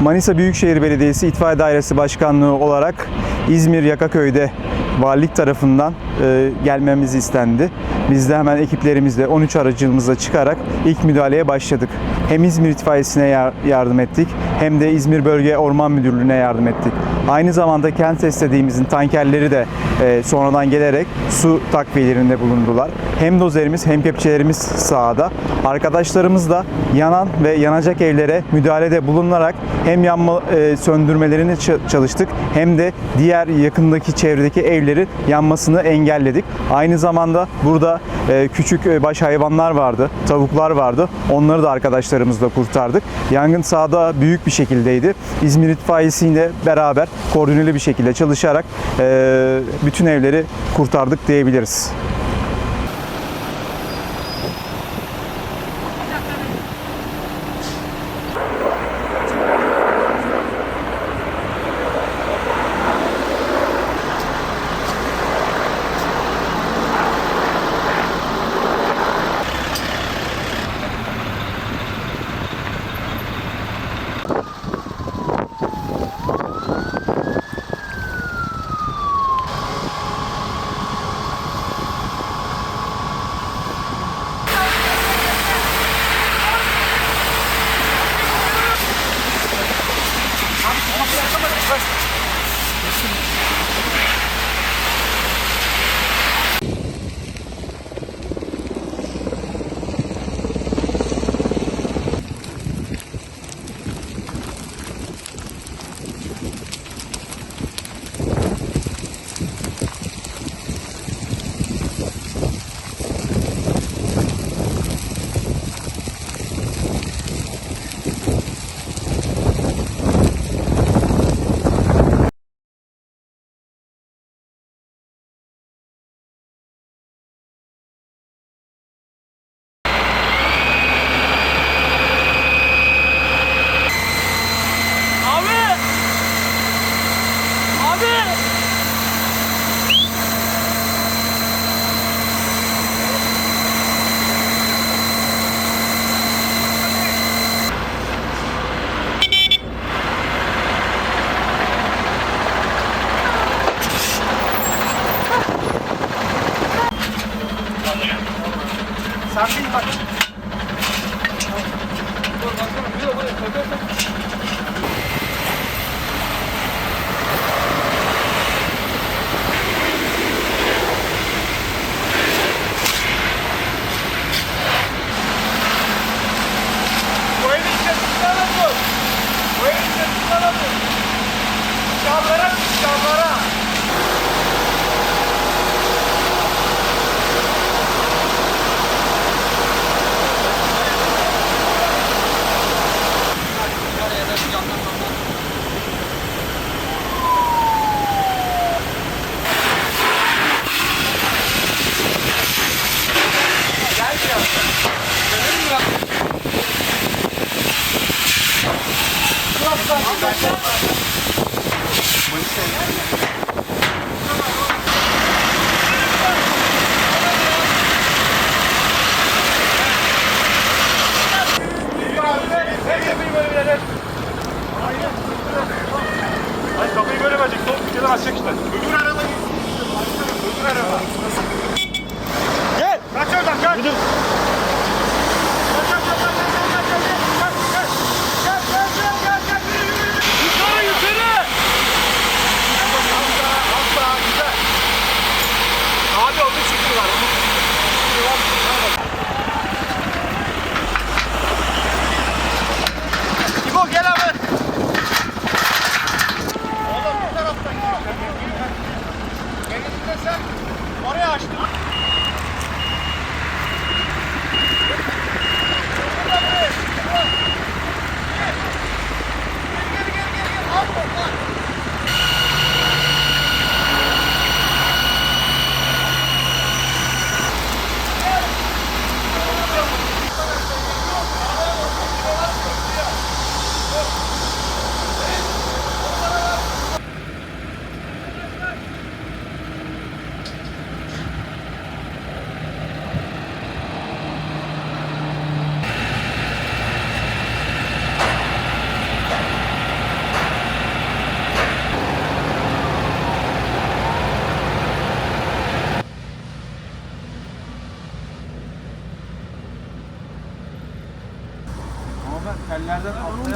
Manisa Büyükşehir Belediyesi İtfaiye Dairesi Başkanlığı olarak İzmir Yakaköy'de valilik tarafından e, gelmemiz istendi. Biz de hemen ekiplerimizle 13 aracımızla çıkarak ilk müdahaleye başladık. Hem İzmir İtfaiyesi'ne yar- yardım ettik hem de İzmir Bölge Orman Müdürlüğü'ne yardım ettik. Aynı zamanda kent istediğimizin tankerleri de e, sonradan gelerek su takviyelerinde bulundular. Hem dozerimiz hem kepçelerimiz sahada. Arkadaşlarımız da yanan ve yanacak evlere müdahalede bulunarak hem yanma e, söndürmelerini çalıştık hem de diğer yakındaki çevredeki evleri yanmasını engelledik. Aynı zamanda burada e, küçük e, baş hayvanlar vardı, tavuklar vardı. Onları da arkadaşlarımızla kurtardık. Yangın sahada büyük bir şekildeydi. İzmir İtfaiyesi ile beraber koordineli bir şekilde çalışarak bütün evleri kurtardık diyebiliriz. Abi! Abi! Sakin bak. Dur baksana. Buraya buraya. Koy koy koy. 있어요.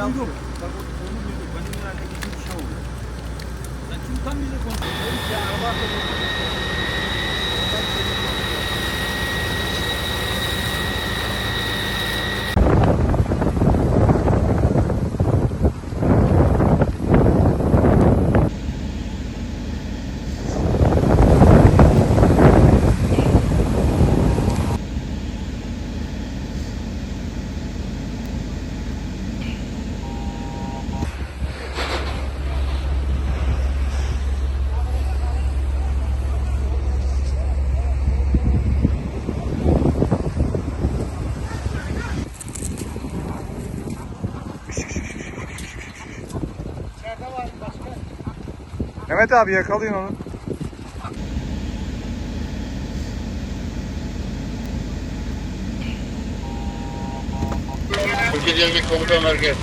Yok yok. Bak onu duyduk. Benim herhalde bir şey oldu. Sen şimdi tam bize konuşuyorsun. Ya araba Mehmet abi yakalayın onu. Türkiye Cemil Komutan Merkez.